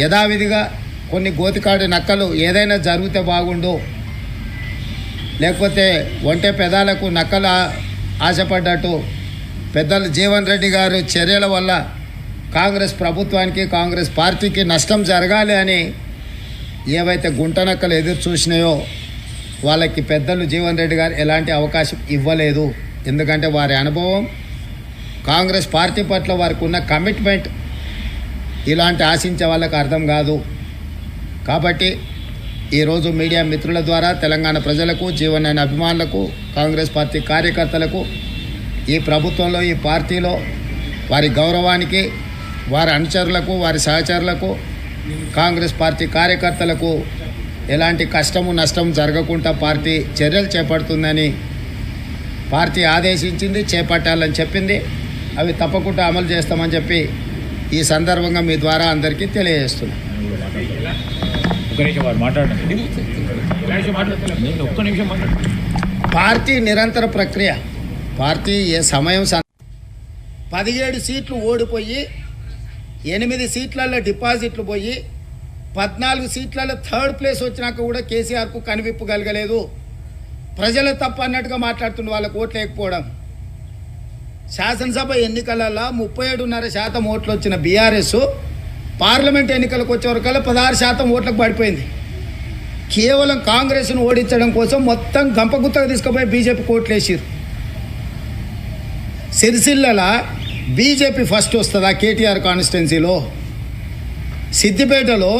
యథావిధిగా కొన్ని గోతికాడి నక్కలు ఏదైనా జరిగితే బాగుండు. లేకపోతే ఒంటె పెదాలకు నక్కలు ఆశపడ్డట్టు. పెద్దలు జీవన్ రెడ్డి గారు చర్యల వల్ల కాంగ్రెస్ ప్రభుత్వానికి కాంగ్రెస్ పార్టీకి నష్టం జరగాలి అని ఏవైతే గుంట నక్కలు ఎదురు చూసినాయో వాళ్ళకి పెద్దలు జీవన్ రెడ్డి గారు ఎలాంటి అవకాశం ఇవ్వలేదు. ఎందుకంటే వారి అనుభవం కాంగ్రెస్ పార్టీ పట్ల వారికి ఉన్న కమిట్మెంట్ ఇలాంటి ఆశించే వాళ్ళకు అర్థం కాదు. కాబట్టి ఈరోజు మీడియా మిత్రుల ద్వారా తెలంగాణ ప్రజలకు జీవనైన అభిమానులకు కాంగ్రెస్ పార్టీ కార్యకర్తలకు ఈ ప్రభుత్వంలో ఈ పార్టీలో వారి గౌరవానికి వారి అనుచరులకు వారి సహచరులకు కాంగ్రెస్ పార్టీ కార్యకర్తలకు ఎలాంటి కష్టము నష్టం జరగకుండా పార్టీ చర్యలు చేపడుతుందని పార్టీ ఆదేశించింది చేపట్టాలని చెప్పింది. అవి తప్పకుండా అమలు చేస్తామని చెప్పి ఈ సందర్భంగా మీ ద్వారా అందరికీ తెలియజేస్తున్నాను పార్టీ నిరంతర ప్రక్రియ. పార్టీ ఏ సమయం సం- పదిహేడు సీట్లు ఓడిపోయి ఎనిమిది సీట్లలో డిపాజిట్లు పోయి పద్నాలుగు సీట్లలో థర్డ్ ప్లేస్ వచ్చినాక కూడా కేసీఆర్కు కనివిప్పు కలగలేదు. ప్రజలు తప్పు అన్నట్టుగా మాట్లాడుతున్న వాళ్ళకు ఓట్లు లేకపోవడం శాసనసభ ఎన్నికలలో ముప్పై ఏడున్నర శాతం ఓట్లు వచ్చిన బీఆర్ఎస్ పార్లమెంట్ ఎన్నికలకు వచ్చే వరకల్లా పదహారు శాతం ఓట్లకు పడిపోయింది. కేవలం కాంగ్రెస్ను ఓడించడం కోసం మొత్తం గంపగుత్తగా తీసుకుపోయి బీజేపీ కోట్లు వేసారు సిరిసిల్ల బీజేపీ ఫస్ట్ వస్తుందా కేటీఆర్ కాన్స్టిట్యున్సీలో? సిద్దిపేటలో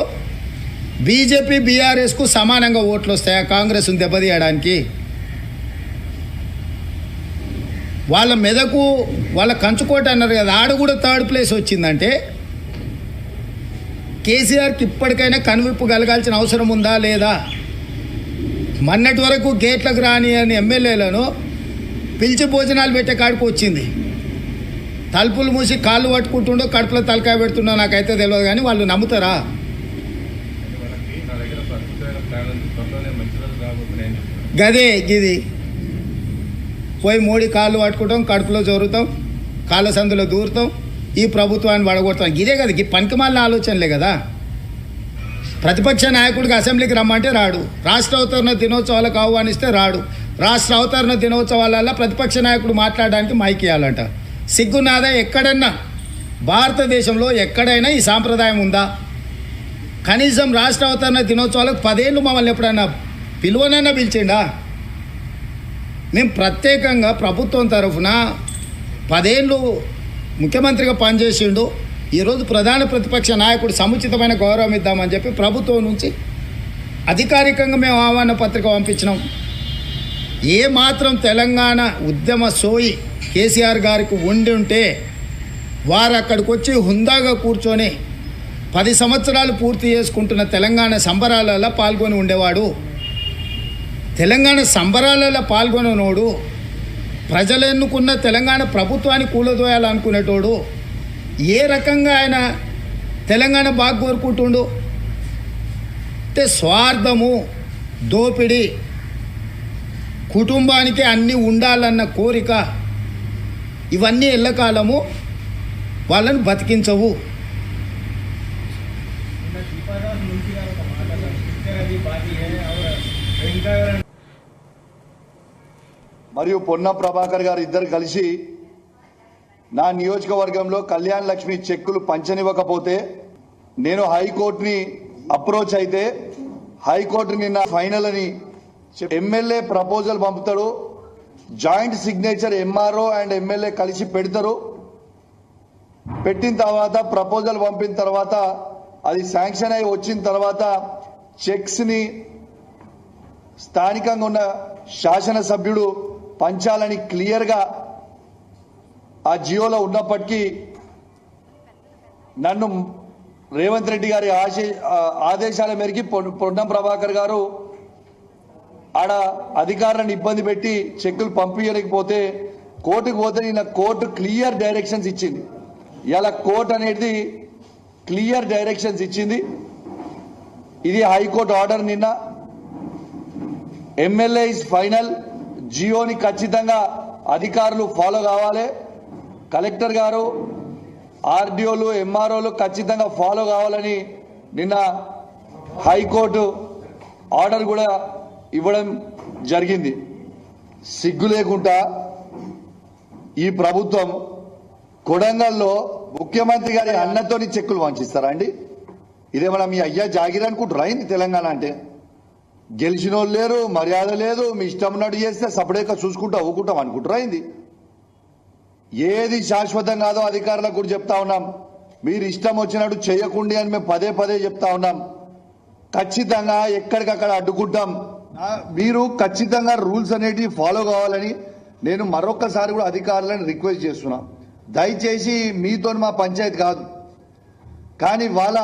బీజేపీ బీఆర్ఎస్కు సమానంగా ఓట్లు వస్తాయా? కాంగ్రెస్ను దెబ్బతీయడానికి వాళ్ళ మెదకు వాళ్ళ కంచుకోట అన్నారు కదా ఆడ కూడా థర్డ్ ప్లేస్ వచ్చిందంటే కేసీఆర్కి ఇప్పటికైనా కనువిప్పు కలగాల్సిన అవసరం ఉందా లేదా? మొన్నటి వరకు గేట్లకు రాని అని ఎమ్మెల్యేలను పిలిచి భోజనాలు పెట్టే కాడికి వచ్చింది. తలుపులు మూసి కాళ్ళు పట్టుకుంటుండో కడుపులో తలకాయ పెడుతుండో నాకైతే తెలియదు కానీ వాళ్ళు నమ్ముతారా? వాళ్ళకి నా పోయి మోడీ కాళ్ళు పట్టుకుంటాం కడుపులో జోరుతాం కాళ్ళ సందులో దూరుతాం ఈ ప్రభుత్వాన్ని పడగొడతాం ఇదే కదా ఈ పనికిమాలిన ఆలోచనలే కదా. ప్రతిపక్ష నాయకుడికి అసెంబ్లీకి రమ్మంటే రాడు. రాష్ట్ర అవతరణ దినోత్సవాలకు ఆహ్వానిస్తే రాడు. రాష్ట్ర అవతరణ దినోత్సవాలలో ప్రతిపక్ష నాయకుడు మాట్లాడడానికి మైక్ ఇవ్వాలంట సిగ్గునాదా ఎక్కడన్నా? భారతదేశంలో ఎక్కడైనా ఈ సాంప్రదాయం ఉందా? కనీసం రాష్ట్ర అవతరణ దినోత్సవాలకు పదేళ్ళు మమ్మల్ని ఎప్పుడన్నా పిలువనైనా పిలిచిండా? మేము ప్రత్యేకంగా ప్రభుత్వం తరఫున పదేళ్ళు ముఖ్యమంత్రిగా పనిచేసిండు. ఈరోజు ప్రధాన ప్రతిపక్ష నాయకుడు సముచితమైన గౌరవం ఇద్దామని చెప్పి ప్రభుత్వం నుంచి అధికారికంగా మేము ఆహ్వాన పత్రిక పంపించినాం. ఏ మాత్రం తెలంగాణ ఉద్యమ సోయి కేసీఆర్ గారికి ఉండి ఉంటే వారు అక్కడికి వచ్చి హుందాగా కూర్చొని పది సంవత్సరాలు పూర్తి చేసుకుంటున్న తెలంగాణ సంబరాలలో పాల్గొని ఉండేవాడు. తెలంగాణ సంబరాలలో పాల్గొననోడు ప్రజలు ఎన్నుకున్న తెలంగాణ ప్రభుత్వాన్ని కూలదోయాలనుకునేటోడు ఏ రకంగా ఆయన తెలంగాణ బాగా కోరుకుంటుండు అంటే స్వార్థము దోపిడి కుటుంబానికి అన్నీ ఉండాలన్న కోరిక ఇవన్నీ ఎల్లకాలము వాళ్ళని బతికించవు. మరియు పొన్న ప్రభాకర్ గారు ఇద్దరు కలిసి నా నియోజకవర్గంలో కళ్యాణ్ లక్ష్మి చెక్కులు పంచనివ్వకపోతే నేను హైకోర్టుని అప్రోచ్ అయితే హైకోర్టు నిన్న ఫైనల్ అని ఎమ్మెల్యే ప్రపోజల్ పంపుతాడు. Joint signature MRO and MLA కలిసి పెడతారు. పెట్టిన తర్వాత ప్రపోజల్ పంపిన తర్వాత అది శాంక్షన్ అయి వచ్చిన తర్వాత చెక్స్ని స్థానికంగా ఉన్న శాసనసభ్యుడు పంచాలని క్లియర్గా ఆ జియోలో ఉన్నప్పటికీ నన్ను రేవంత్ రెడ్డి గారి ఆశే- ఆదేశాల మేరకి పొన్నం ప్రభాకర్ గారు ఆడ అధికారులను ఇబ్బంది పెట్టి చెక్కులు పంపించలేకపోతే కోర్టుకు పోతే నిన్న కోర్టు క్లియర్ డైరెక్షన్స్ ఇచ్చింది. ఇలా కోర్టు అనేది క్లియర్ డైరెక్షన్స్ ఇచ్చింది. ఇది హైకోర్టు ఆర్డర్ నిన్న. MLA is final. జియోని ఖచ్చితంగా అధికారులు ఫాలో కావాలి. కలెక్టర్ గారు ఆర్డీఓలు ఎంఆర్ఓలు ఖచ్చితంగా ఫాలో కావాలని నిన్న హైకోర్టు ఆర్డర్ కూడా ఇవ్వడం జరిగింది. సిగ్గు లేకుండా ఈ ప్రభుత్వం కొడంగల్లో ముఖ్యమంత్రి గారి అన్నతోని చెక్కులు వంచిస్తారా అండి? ఇదేమన్నా మీ అయ్యా జాగిర్ అనుకుంటారా అయింది తెలంగాణ అంటే? గెలిచిన వాళ్ళు లేరు మర్యాద లేదు మీ ఇష్టం ఉన్నట్టు చేస్తే సపరేట్గా చూసుకుంటా ఊకుంటాం అనుకుంటారా అయింది ఏది శాశ్వతం కాదో అధికారులకు కూడా చెప్తా ఉన్నాం. మీరు ఇష్టం వచ్చినట్టు చేయకండి అని మేము పదే పదే చెప్తా ఉన్నాం. ఖచ్చితంగా ఎక్కడికక్కడ అడ్డుకుంటాం. మీరు ఖచ్చితంగా రూల్స్ అనేటివి ఫాలో కావాలని నేను మరొకసారి కూడా అధికారులను రిక్వెస్ట్ చేస్తున్నా. దయచేసి మీతో మా పంచాయతీ కాదు. కానీ వాళ్ళ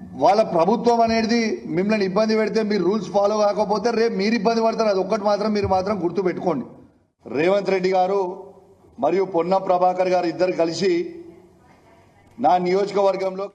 వాళ్ళ ప్రభుత్వం అనేది మిమ్మల్ని ఇబ్బంది పెడితే మీరు రూల్స్ ఫాలో కాకపోతే రేపు మీరు ఇబ్బంది పడతారు. అది ఒక్కటి మాత్రం మీరు మాత్రం గుర్తు పెట్టుకోండి. రేవంత్ రెడ్డి గారు మరియు పొన్న ప్రభాకర్ గారు ఇద్దరు కలిసి నా నియోజకవర్గంలో